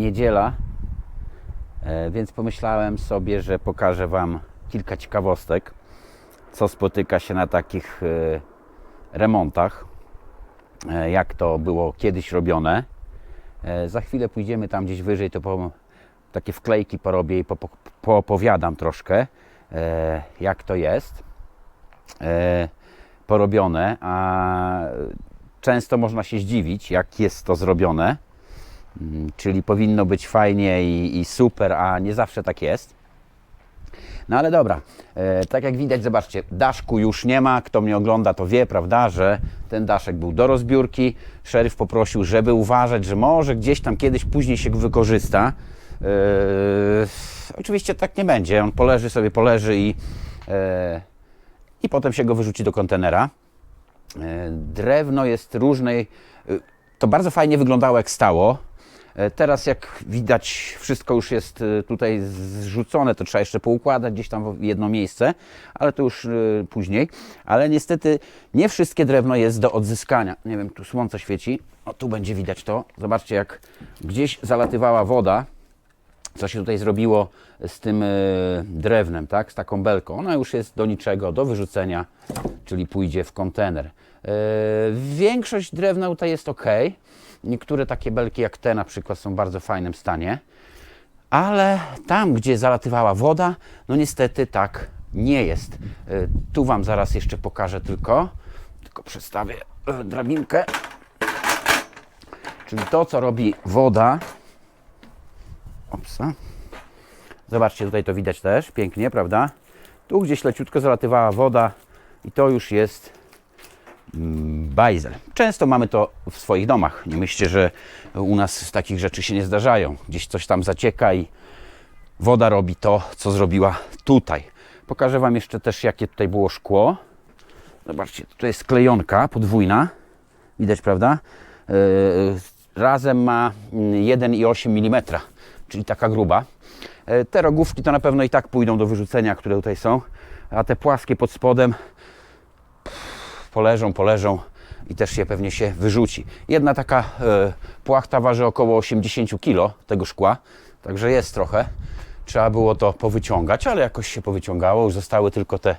niedziela, e, więc pomyślałem sobie, że pokażę Wam kilka ciekawostek, co spotyka się na takich e, remontach, e, jak to było kiedyś robione. Za chwilę pójdziemy tam gdzieś wyżej, to po, takie wklejki porobię i po, po, poopowiadam troszkę, jak to jest porobione, a często można się zdziwić, jak jest to zrobione. Mm, Czyli powinno być fajnie i, i super, a nie zawsze tak jest. No ale dobra, e, tak jak widać, zobaczcie, daszku już nie ma. Kto mnie ogląda, to wie, prawda, że ten daszek był do rozbiórki. Szeryf poprosił, żeby uważać, że może gdzieś tam kiedyś później się go wykorzysta. E, oczywiście tak nie będzie. On poleży sobie, poleży i, e, i potem się go wyrzuci do kontenera. E, Drewno jest różnej. e, To bardzo fajnie wyglądało, jak stało. E, Teraz, jak widać, wszystko już jest e, tutaj zrzucone. To trzeba jeszcze poukładać gdzieś tam w jedno miejsce, ale to już e, później. Ale niestety nie wszystkie drewno jest do odzyskania. Nie wiem, tu słońce świeci. O, tu będzie widać to. Zobaczcie, jak gdzieś zalatywała woda co się tutaj zrobiło z tym drewnem, tak, z taką belką. Ona już jest do niczego, do wyrzucenia, czyli pójdzie w kontener. Większość drewna tutaj jest ok. Niektóre takie belki jak te na przykład są w bardzo fajnym stanie. Ale tam, gdzie zalatywała woda, no niestety tak nie jest. E, Tu Wam zaraz jeszcze pokażę tylko. Tylko przestawię e, drabinkę. Czyli to, co robi woda, Opsa. Zobaczcie, tutaj to widać też pięknie, prawda? Tu gdzieś leciutko zalatywała woda i to już jest mm, bajzel. Często mamy to w swoich domach. Nie myślcie, że u nas takich rzeczy się nie zdarzają. Gdzieś coś tam zacieka i woda robi to, co zrobiła tutaj. Pokażę Wam jeszcze też, jakie tutaj było szkło. Zobaczcie, to jest klejonka podwójna. Widać, prawda? Yy, razem ma mm, 1,8 mm, czyli taka gruba. Yy, Te rogówki to na pewno i tak pójdą do wyrzucenia, które tutaj są, a te płaskie pod spodem poleżą, poleżą i też się pewnie się wyrzuci. Jedna taka e, płachta waży około 80 kg tego szkła, także jest trochę. Trzeba było to powyciągać, ale jakoś się powyciągało. Już zostały tylko te,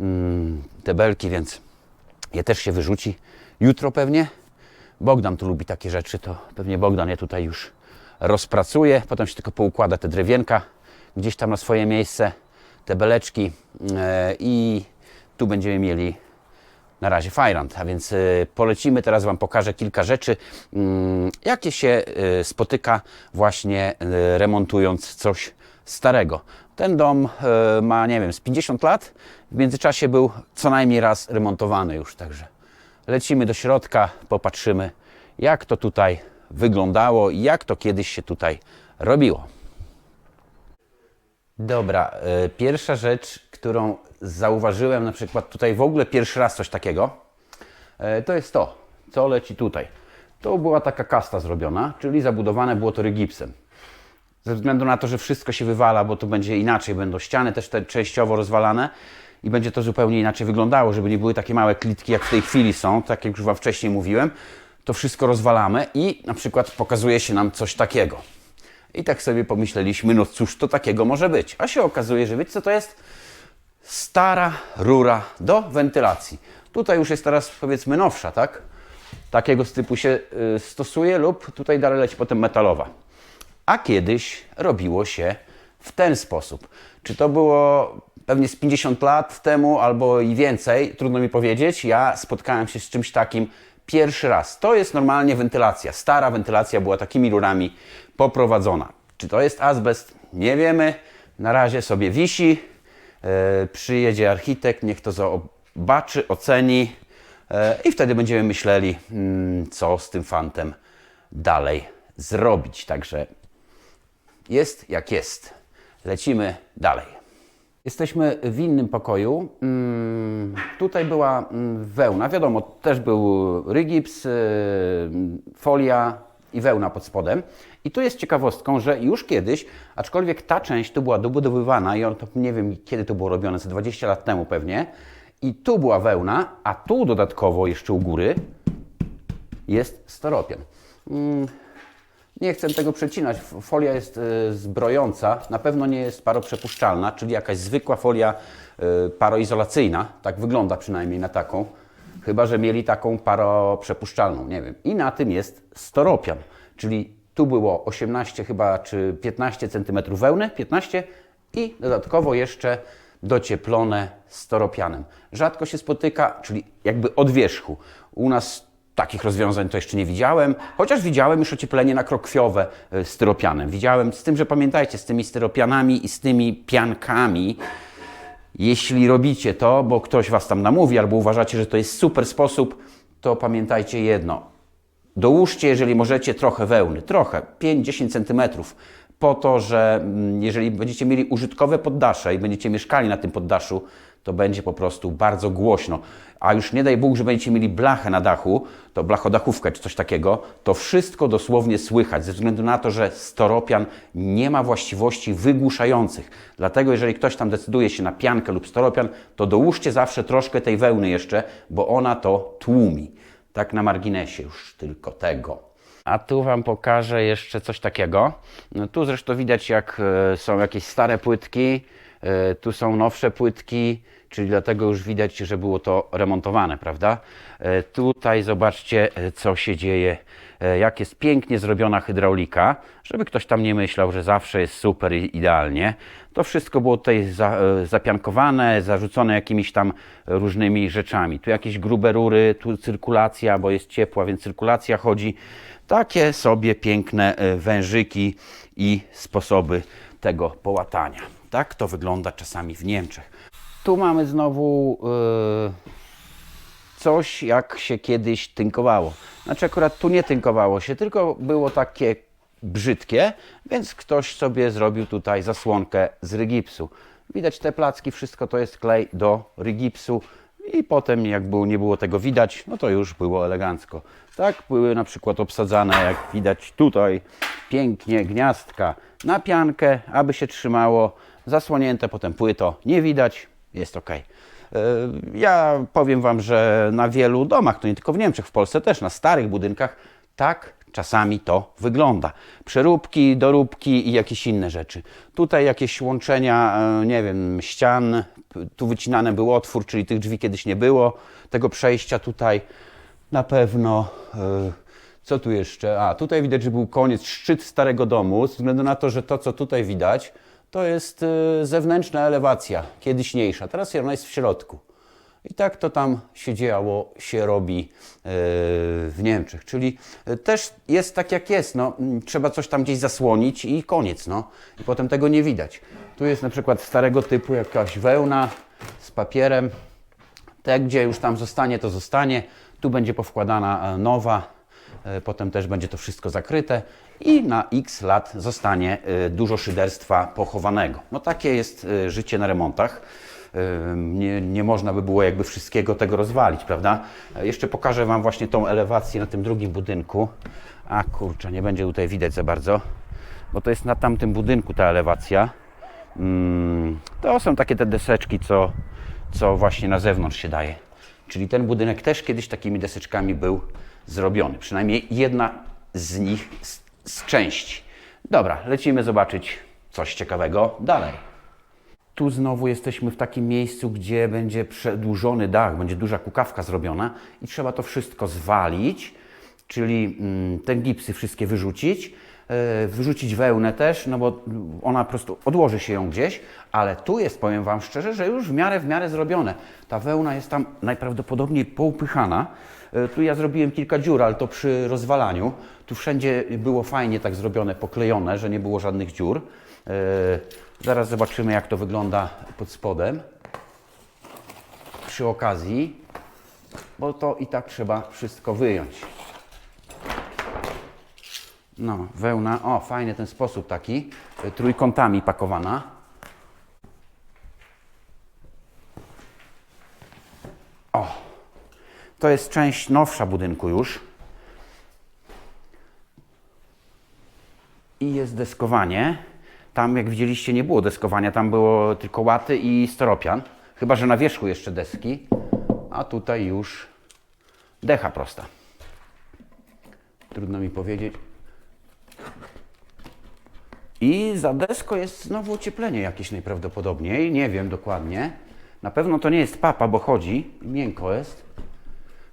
mm, te belki, więc je też się wyrzuci. Jutro pewnie. Bogdan tu lubi takie rzeczy, to pewnie Bogdan je tutaj już rozpracuje. Potem się tylko poukłada te drewienka gdzieś tam na swoje miejsce, te beleczki e, i tu będziemy mieli na razie Fajrant, a więc y, polecimy, teraz Wam pokażę kilka rzeczy, mm, jakie się y, spotyka właśnie y, remontując coś starego. Ten dom ma, nie wiem, z 50 lat, w międzyczasie był co najmniej raz remontowany już, także lecimy do środka, popatrzymy jak to tutaj wyglądało i jak to kiedyś się tutaj robiło. Dobra, pierwsza rzecz, którą zauważyłem na przykład tutaj w ogóle pierwszy raz coś takiego, e, to jest to, co leci tutaj. To była taka kasta zrobiona, czyli zabudowane było to rygipsem. Ze względu na to, że wszystko się wywala, bo to będzie inaczej, będą ściany też te częściowo rozwalane i będzie to zupełnie inaczej wyglądało, żeby nie były takie małe klitki, jak w tej chwili są, tak jak już Wam wcześniej mówiłem, to wszystko rozwalamy i na przykład pokazuje się nam coś takiego. I tak sobie pomyśleliśmy, no cóż to takiego może być. A się okazuje, że wiecie co to jest? Stara rura do wentylacji. Tutaj już jest teraz powiedzmy nowsza, tak? Takiego typu się y, stosuje lub tutaj dalej leci potem metalowa. A kiedyś robiło się w ten sposób. Czy to było pewnie z 50 lat temu albo i więcej, trudno mi powiedzieć. Ja spotkałem się z czymś takim pierwszy raz. To jest normalnie wentylacja. Stara wentylacja była takimi rurami poprowadzona. Czy to jest azbest? Nie wiemy. Na razie sobie wisi. E, przyjedzie architekt, niech to zobaczy, oceni e, i wtedy będziemy myśleli, mm, co z tym fantem dalej zrobić. Także jest jak jest. Lecimy dalej. Jesteśmy w innym pokoju. Mm, Tutaj była mm, wełna. Wiadomo, też był rygips, y, folia i wełna pod spodem. I tu jest ciekawostką, że już kiedyś, aczkolwiek ta część tu była dobudowywana i on to nie wiem kiedy to było robione, ze 20 lat temu pewnie. I tu była wełna, a tu dodatkowo jeszcze u góry jest storopian. Mm, Nie chcę tego przecinać. Folia jest y, zbrojąca, na pewno nie jest paroprzepuszczalna, czyli jakaś zwykła folia y, paroizolacyjna. Tak wygląda przynajmniej na taką. Chyba, że mieli taką paroprzepuszczalną, nie wiem. I na tym jest storopian, czyli tu było 18 chyba, czy 15 cm wełny, 15 i dodatkowo jeszcze docieplone storopianem. Rzadko się spotyka, czyli jakby od wierzchu. U nas takich rozwiązań to jeszcze nie widziałem, chociaż widziałem już ocieplenie nakrokfiowe y, styropianem. Widziałem, z tym, że pamiętajcie, z tymi styropianami i z tymi piankami, jeśli robicie to, bo ktoś was tam namówi, albo uważacie, że to jest super sposób, to pamiętajcie jedno. Dołóżcie, jeżeli możecie, trochę wełny, trochę, 5-10 cm, po to, że mm, jeżeli będziecie mieli użytkowe poddasze i będziecie mieszkali na tym poddaszu, to będzie po prostu bardzo głośno. A już nie daj Bóg, że będziecie mieli blachę na dachu, to blachodachówkę czy coś takiego, to wszystko dosłownie słychać, ze względu na to, że storopian nie ma właściwości wygłuszających. Dlatego jeżeli ktoś tam decyduje się na piankę lub storopian, to dołóżcie zawsze troszkę tej wełny jeszcze, bo ona to tłumi. Tak na marginesie już tylko tego. A tu Wam pokażę jeszcze coś takiego. No, tu zresztą widać, jak e, są jakieś stare płytki, e, tu są nowsze płytki, czyli dlatego już widać, że było to remontowane, prawda? E, Tutaj zobaczcie, co się dzieje, jak jest pięknie zrobiona hydraulika, żeby ktoś tam nie myślał, że zawsze jest super i idealnie. To wszystko było tutaj za, zapiankowane, zarzucone jakimiś tam różnymi rzeczami. Tu jakieś grube rury, tu cyrkulacja, bo jest ciepła, więc cyrkulacja chodzi. Takie sobie piękne e, wężyki i sposoby tego połatania. Tak to wygląda czasami w Niemczech. Tu mamy znowu e, coś, jak się kiedyś tynkowało. Znaczy akurat tu nie tynkowało się, tylko było takie brzydkie, więc ktoś sobie zrobił tutaj zasłonkę z rygipsu. Widać te placki, wszystko to jest klej do rygipsu i potem jak było, nie było tego widać, no to już było elegancko. Tak były na przykład obsadzane, jak widać tutaj, pięknie gniazdka na piankę, aby się trzymało, zasłonięte potem płyto, nie widać, jest ok. Ja powiem Wam, że na wielu domach, to nie tylko w Niemczech, w Polsce też, na starych budynkach, tak czasami to wygląda. Przeróbki, doróbki i jakieś inne rzeczy. Tutaj jakieś łączenia, e, nie wiem, ścian, tu wycinany był otwór, czyli tych drzwi kiedyś nie było, tego przejścia tutaj na pewno. e, Co tu jeszcze? A, tutaj widać, że był koniec, szczyt starego domu, ze względu na to, że to, co tutaj widać, to jest e, zewnętrzna elewacja, kiedyśniejsza. Teraz ona jest w środku. I tak to tam się działo, się robi e, w Niemczech. Czyli e, też jest tak jak jest. No, trzeba coś tam gdzieś zasłonić i koniec. No. I potem tego nie widać. Tu jest na przykład starego typu jakaś wełna z papierem. Te, gdzie już tam zostanie, to zostanie. Tu będzie powkładana e, nowa. Potem też będzie to wszystko zakryte i na x lat zostanie dużo szyderstwa pochowanego. No takie jest życie na remontach. Nie, nie można by było jakby wszystkiego tego rozwalić, prawda? E, Jeszcze pokażę Wam właśnie tą elewację na tym drugim budynku. A kurczę, nie będzie tutaj widać za bardzo, bo to jest na tamtym budynku ta elewacja. Mm, To są takie te deseczki, co, co właśnie na zewnątrz się daje. Czyli ten budynek też kiedyś takimi deseczkami był zrobiony. Przynajmniej jedna z nich, z, z części. Dobra, lecimy zobaczyć coś ciekawego dalej. Tu znowu jesteśmy w takim miejscu, gdzie będzie przedłużony dach, będzie duża kukawka zrobiona i trzeba to wszystko zwalić, czyli mm, te gipsy wszystkie wyrzucić, e, wyrzucić wełnę też, no bo ona po prostu odłoży się ją gdzieś, ale tu jest, powiem Wam szczerze, że już w miarę, w miarę zrobione. Ta wełna jest tam najprawdopodobniej poupychana. E, Tu ja zrobiłem kilka dziur, ale to przy rozwalaniu. Tu wszędzie było fajnie tak zrobione, poklejone, że nie było żadnych dziur. E, Zaraz zobaczymy, jak to wygląda pod spodem. Przy okazji, bo to i tak trzeba wszystko wyjąć. No, wełna, o, fajny ten sposób taki, y, trójkątami pakowana. O, to jest część nowsza budynku już. I jest deskowanie. Tam, jak widzieliście, nie było deskowania, tam było tylko łaty i storopian. Chyba, że na wierzchu jeszcze deski. A tutaj już decha prosta. Trudno mi powiedzieć. I za deską jest znowu ocieplenie jakieś najprawdopodobniej, nie wiem dokładnie. Na pewno to nie jest papa, bo chodzi, miękko jest.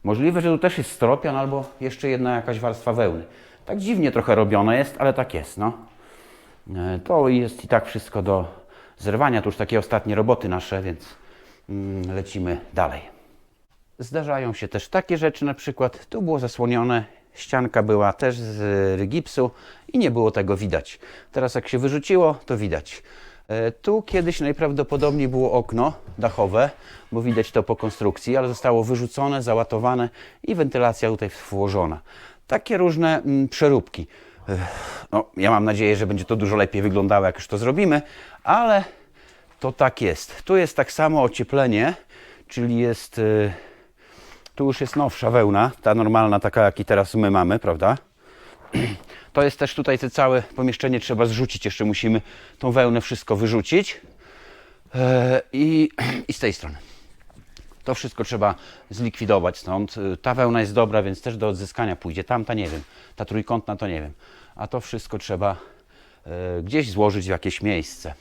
Możliwe, że tu też jest stropian albo jeszcze jedna jakaś warstwa wełny. Tak dziwnie trochę robione jest, ale tak jest, no. E, To jest i tak wszystko do zerwania. To już takie ostatnie roboty nasze, więc mm, lecimy dalej. Zdarzają się też takie rzeczy, na przykład tu było zasłonione, ścianka była też z gipsu i nie było tego widać. Teraz jak się wyrzuciło, to widać. E, Tu kiedyś najprawdopodobniej było okno dachowe, bo widać to po konstrukcji, ale zostało wyrzucone, załatowane i wentylacja tutaj włożona. Takie różne mm, przeróbki. No, ja mam nadzieję, że będzie to dużo lepiej wyglądało, jak już to zrobimy, ale to tak jest. Tu jest tak samo ocieplenie, czyli jest. y, Tu już jest nowsza wełna, ta normalna, taka jak i teraz my mamy, prawda? To jest też tutaj te całe pomieszczenie trzeba zrzucić. Jeszcze musimy tą wełnę wszystko wyrzucić. E, I, I z tej strony. To wszystko trzeba zlikwidować stąd. Y, Ta wełna jest dobra, więc też do odzyskania pójdzie. Tamta nie wiem. Ta trójkątna to nie wiem. A to wszystko trzeba e, gdzieś złożyć w jakieś miejsce.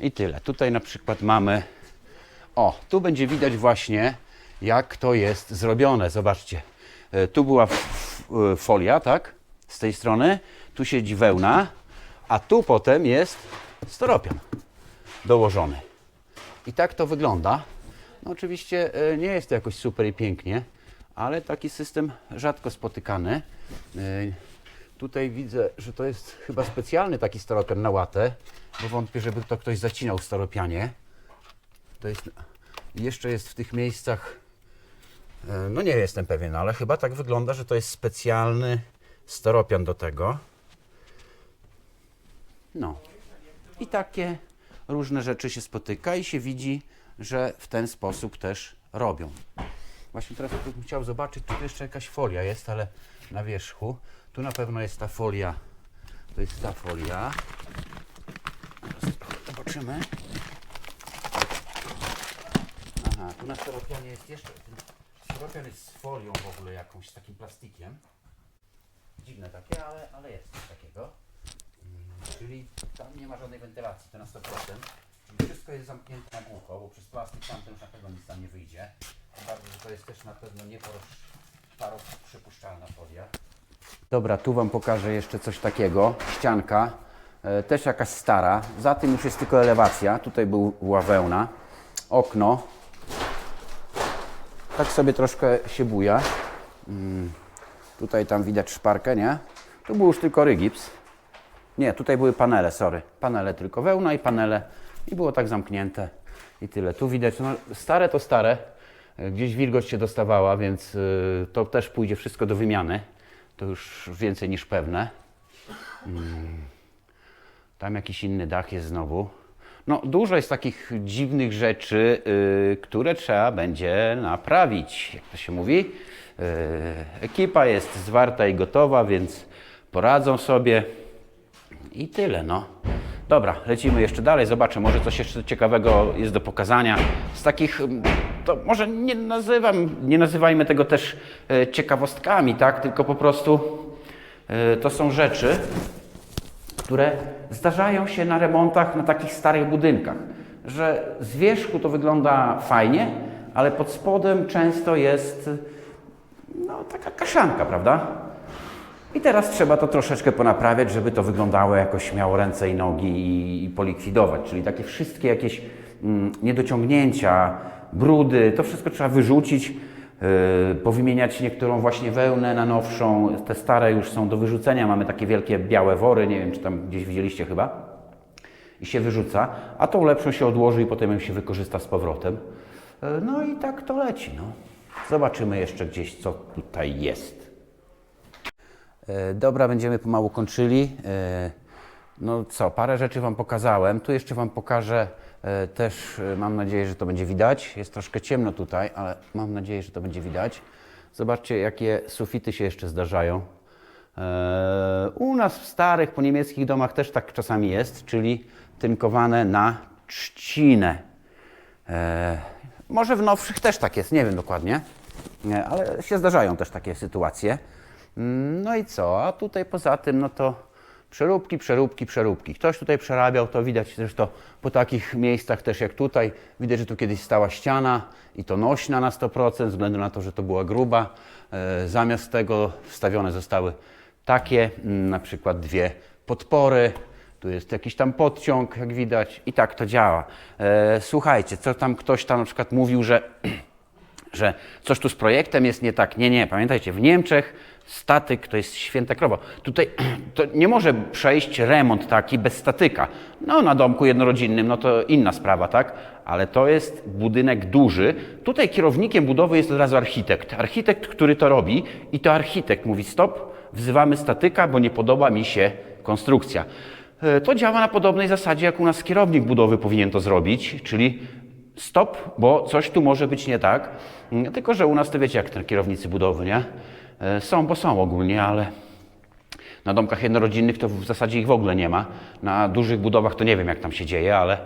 I tyle. Tutaj na przykład mamy. O, tu będzie widać właśnie, jak to jest zrobione. Zobaczcie. E, Tu była e, folia, tak? Z tej strony. Tu siedzi wełna, a tu potem jest storopian dołożony. I tak to wygląda. No oczywiście nie jest to jakoś super i pięknie, ale taki system rzadko spotykany. Tutaj widzę, że to jest chyba specjalny taki staropian na łatę, bo wątpię, żeby to ktoś zacinał w staropianie. To jest, jeszcze jest w tych miejscach, e, no nie jestem pewien, ale chyba tak wygląda, że to jest specjalny staropian do tego. No. I takie różne rzeczy się spotyka i się widzi, że w ten sposób też robią. Właśnie teraz bym chciał zobaczyć, czy tu jeszcze jakaś folia jest, ale na wierzchu. Tu na pewno jest ta folia. To jest ta folia. Zobaczymy. Aha, tu na steropianie jest jeszcze. Steropian jest z folią w ogóle jakąś, z takim plastikiem. Dziwne takie, ale, ale jest coś takiego. Mm, Czyli tam nie ma żadnej wentylacji, to na 100%. Wszystko jest zamknięte na głucho, bo przez plastik tamten już na pewno nic tam nie wyjdzie. Tym bardziej, że to jest też na pewno nie przypuszczalna folia. Dobra, tu Wam pokażę jeszcze coś takiego. Ścianka, e, też jakaś stara. Za tym już jest tylko elewacja. Tutaj był, była wełna. Okno. Tak sobie troszkę się buja. Mm, Tutaj tam widać szparkę, nie? Tu był już tylko rygips. Nie, tutaj były panele, sorry. Panele tylko wełna i panele. I było tak zamknięte. I tyle. Tu widać, no stare to stare. Gdzieś wilgoć się dostawała, więc y, to też pójdzie wszystko do wymiany. To już więcej niż pewne. Mm. Tam jakiś inny dach jest znowu. No, dużo jest takich dziwnych rzeczy, y, które trzeba będzie naprawić, jak to się mówi. Y, ekipa jest zwarta i gotowa, więc poradzą sobie. I tyle, no. Dobra, lecimy jeszcze dalej, zobaczę, może coś jeszcze ciekawego jest do pokazania. Z takich, mm, to może nie nazywam, nie nazywajmy tego też e, ciekawostkami, tak? Tylko po prostu e, to są rzeczy, które zdarzają się na remontach na takich starych budynkach. Że z wierzchu to wygląda fajnie, ale pod spodem często jest no, taka kaszanka, prawda? I teraz trzeba to troszeczkę ponaprawiać, żeby to wyglądało jakoś miało ręce i nogi i, i polikwidować. Czyli takie wszystkie jakieś mm, niedociągnięcia, brudy, to wszystko trzeba wyrzucić, yy, powymieniać niektórą właśnie wełnę na nowszą. Te stare już są do wyrzucenia. Mamy takie wielkie białe wory, nie wiem czy tam gdzieś widzieliście chyba. I się wyrzuca, a tą lepszą się odłoży i potem ją się wykorzysta z powrotem. Yy, no i tak to leci. No. Zobaczymy jeszcze gdzieś, co tutaj jest. E, Dobra, będziemy pomału kończyli. E, No co, parę rzeczy Wam pokazałem. Tu jeszcze Wam pokażę e, też, mam nadzieję, że to będzie widać. Jest troszkę ciemno tutaj, ale mam nadzieję, że to będzie widać. Zobaczcie, jakie sufity się jeszcze zdarzają. U nas w starych, po niemieckich domach też tak czasami jest, czyli tynkowane na trzcinę. Może w nowszych też tak jest, nie wiem dokładnie, Nie, ale się zdarzają też takie sytuacje. No i co? A tutaj poza tym, no to Przeróbki, przeróbki, przeróbki. Ktoś tutaj przerabiał, to widać zresztą po takich miejscach też jak tutaj. Widać, że tu kiedyś stała ściana i to nośna na 100%, ze względu na to, że to była gruba. E, Zamiast tego wstawione zostały takie, mm, na przykład dwie podpory. Tu jest jakiś tam podciąg, jak widać, i tak to działa. E, Słuchajcie, co tam ktoś tam na przykład mówił, że że coś tu z projektem jest nie tak. Nie, nie, pamiętajcie, w Niemczech statyk to jest święta krowa. Tutaj to nie może przejść remont taki bez statyka. No na domku jednorodzinnym, no to inna sprawa, tak? Ale to jest budynek duży. Tutaj kierownikiem budowy jest od razu architekt. Architekt, który to robi i to architekt mówi stop, wzywamy statyka, bo nie podoba mi się konstrukcja. E, To działa na podobnej zasadzie, jak u nas kierownik budowy powinien to zrobić, czyli stop, bo coś tu może być nie tak. Mm, Tylko, że u nas to wiecie, jak te kierownicy budowy, nie? E, Są, bo są ogólnie, ale na domkach jednorodzinnych to w zasadzie ich w ogóle nie ma. Na dużych budowach to nie wiem, jak tam się dzieje, ale,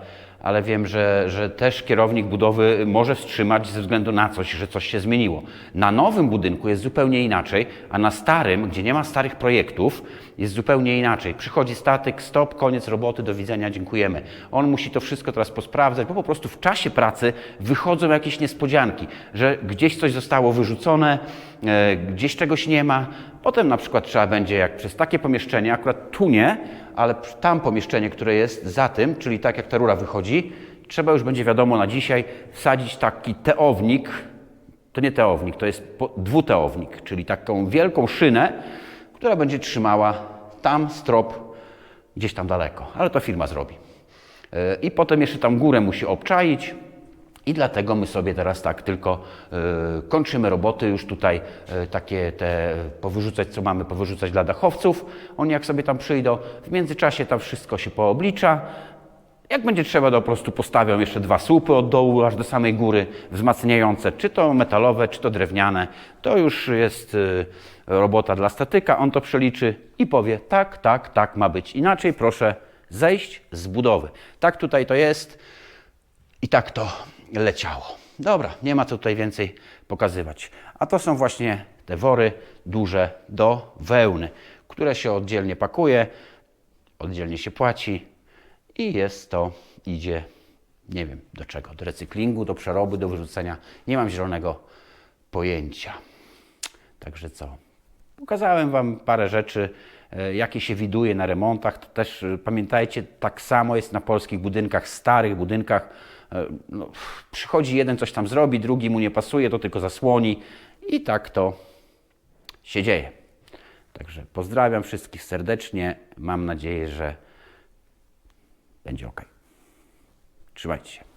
ale wiem, że, że też kierownik budowy może wstrzymać ze względu na coś, że coś się zmieniło. Na nowym budynku jest zupełnie inaczej, a na starym, gdzie nie ma starych projektów, jest zupełnie inaczej. Przychodzi statyk, stop, koniec roboty, do widzenia, dziękujemy. On musi to wszystko teraz posprawdzać, bo po prostu w czasie pracy wychodzą jakieś niespodzianki, że gdzieś coś zostało wyrzucone, e, gdzieś czegoś nie ma. Potem na przykład trzeba będzie, jak przez takie pomieszczenie, akurat tu nie, ale tam pomieszczenie, które jest za tym, czyli tak jak ta rura wychodzi, trzeba już będzie wiadomo na dzisiaj wsadzić taki teownik, to nie teownik, to jest dwuteownik, czyli taką wielką szynę, która będzie trzymała tam strop gdzieś tam daleko, ale to firma zrobi. Yy, I potem jeszcze tam górę musi obczaić. I dlatego my sobie teraz tak tylko yy, kończymy roboty już tutaj yy, takie te powyrzucać, co mamy powyrzucać dla dachowców. Oni jak sobie tam przyjdą, w międzyczasie tam wszystko się pooblicza. Jak będzie trzeba, to po prostu postawią jeszcze dwa słupy od dołu aż do samej góry, wzmacniające, czy to metalowe, czy to drewniane. To już jest y, robota dla statyka, on to przeliczy i powie tak, tak, tak ma być. Inaczej proszę zejść z budowy. Tak tutaj to jest i tak to leciało. Dobra, nie ma co tutaj więcej pokazywać. A to są właśnie te wory duże do wełny, które się oddzielnie pakuje, oddzielnie się płaci i jest to, idzie, nie wiem do czego, do recyklingu, do przeroby, do wyrzucenia. Nie mam zielonego pojęcia. Także co? Pokazałem Wam parę rzeczy, e, jakie się widuje na remontach. To też e, pamiętajcie, tak samo jest na polskich budynkach, starych budynkach. E, No, przychodzi jeden, coś tam zrobi, drugi mu nie pasuje, to tylko zasłoni i tak to się dzieje. Także pozdrawiam wszystkich serdecznie. Mam nadzieję, że będzie ok. Trzymajcie się.